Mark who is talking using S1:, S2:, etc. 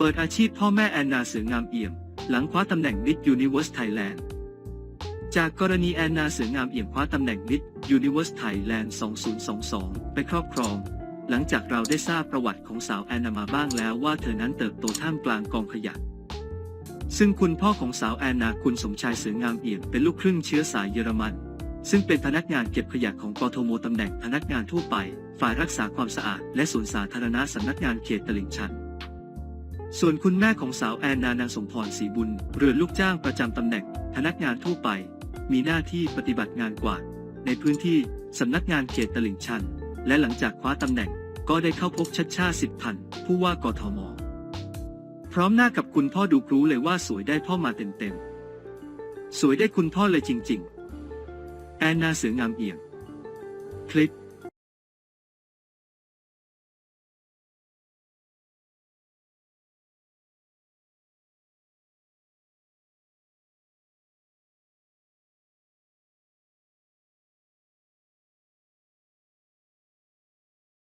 S1: เปิดอาชีพพ่อแม่แอนนาเสืองามเอี่ยม หลังคว้าตำแหน่ง Miss Universe Thailand จากกรณีแอนนาเสืองามเอี่ยมคว้าตำแหน่ง Miss Universe Thailand 2022 ไปครอบครอง หลังจากเราได้ทราบประวัติของสาวแอนนามาบ้างแล้วว่าเธอนั้นเติบโตท่ามกลางกองขยะ ซึ่งคุณพ่อของสาวแอนนาคุณสมชายเสืองามเอี่ยมเป็นลูกครึ่งเชื้อสายเยอรมัน ซึ่งเป็นพนักงานเก็บขยะของกทมตำแหน่งพนักงานทั่วไป ฝ่ายรักษาความสะอาดและศูนย์สาธารณะสำนักงานเขตตลิ่งชัน ส่วนคุณแม่ของสาวแอนนานางสมพรศรีบุญเรือนลูกจ้างประจำตำแหน่ง พนักงานทั่วไป มีหน้าที่ปฏิบัติงานกวาด ในพื้นที่สำนักงานเขตตลิ่งชัน และหลังจากคว้าตำแหน่งก็ได้เข้าพบชัดชาติสิบพันธ์ผู้ว่ากทม พร้อมหน้ากับคุณพ่อดูรู้เลยว่าสวยได้พ่อมาเต็มๆ สวยได้คุณพ่อเลยจริง ๆ แอนนาเสืองามเอี่ยม คลิป